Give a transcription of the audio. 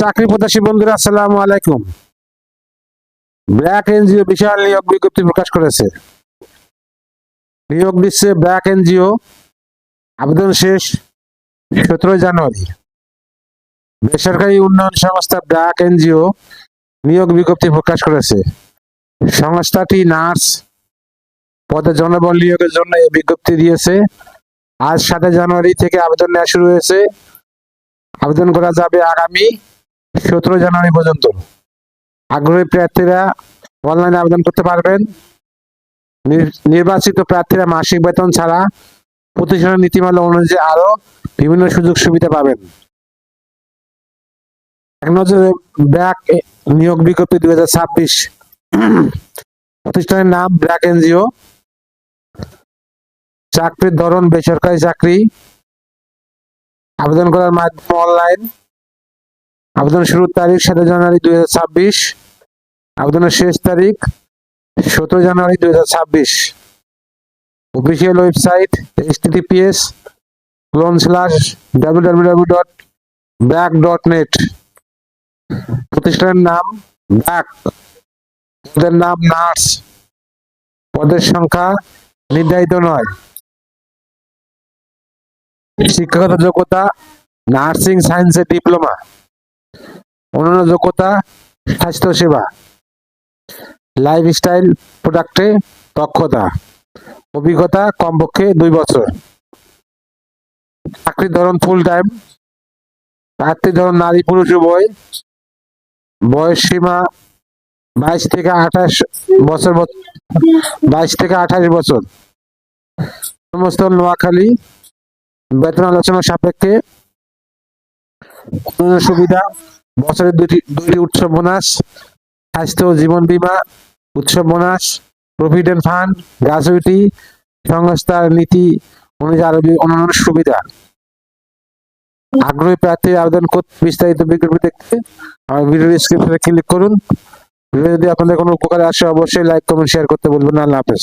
চাকরি প্রত্যাশী বন্ধুরা আলাইকুম। ব্র্যাক এনজিও বিশাল নিয়োগ বিজ্ঞপ্তি প্রকাশ করেছে। নিয়োগ দিচ্ছে ব্র্যাক এনজিও। আবেদন শেষ সতেরোই জানুয়ারি। বেসরকারি উন্নয়ন সংস্থা ব্র্যাক এনজিও নিয়োগ বিজ্ঞপ্তি প্রকাশ করেছে। সংস্থাটি নার্স পদে জনবল নিয়োগের জন্য এই বিজ্ঞপ্তি দিয়েছে। আজ সাতই জানুয়ারি থেকে আবেদন নেওয়া শুরু হয়েছে। আবেদন করা যাবে আগামী সতেরো জানুয়ারি পর্যন্ত। আগ্রহী প্রার্থীরা অনলাইনে আবেদন করতে পারবেন। নির- নির্বাচিত প্রার্থীরা মাসিক বেতন ছাড়া প্রতিষ্ঠানের নীতিমালা অনুযায়ী আরও বিভিন্ন সুযোগ সুবিধা পাবেন। এক নজরে ব্র্যাক নিয়োগ বিজ্ঞপ্তি দুই হাজার ছাব্বিশ। প্রতিষ্ঠানের নাম ব্র্যাক এনজিও। চাকরির ধরন বেসরকারি চাকরি। আবেদন করার মাধ্যম অনলাইন আবেদন শুরুর তারিখ সাত জানুয়ারি দুই হাজার ছাব্বিশ। আবেদনের শেষ তারিখ সতেরো জানুয়ারি দুই হাজার ছাব্বিশ। Official website https colon slash W W W dot back dot net প্রতিষ্ঠানের নাম ব্যাক পদের নাম নার্স পদের সংখ্যা নির্ধারিত নয়। শিক্ষাগত যোগ্যতা নার্সিং সায়েন্সের ডিপ্লোমা অন্যান্য যোগ্যতা স্বাস্থ্য সেবা লাইফস্টাইল প্রোডাক্টে দক্ষতা, অভিজ্ঞতা কমপক্ষে দুই বছর। চাকরির ধরন ফুল টাইম প্রার্থীর ধরন নারী পুরুষ উভয়, বয়স সীমা বাইশ থেকে আঠাশ বছর বাইশ থেকে আঠাশ বছর। কর্মস্থল নোয়াখালী, বেতন আলোচনা সাপেক্ষে সুবিধা বছরের দুটি দুইটি উৎসব বোনাস, স্বাস্থ্য জীবন বীমা উৎসব বোনাস, প্রভিডেন্ট ফান্ড গ্রাজুইটি সংস্থার নীতি অনুযায়ী আরও অন্যান্য সুবিধা। আগ্রহী প্রার্থী আবেদন করতে বিস্তারিত বিজ্ঞপ্তি দেখতে আমার ভিডিও ডিসক্রিপশনে ক্লিক করুন। ভিডিও যদি আপনাদের কোনো উপকারে আসে, অবশ্যই লাইক কমেন্ট শেয়ার করতে বলবেন আল্লাহ হাফেজ।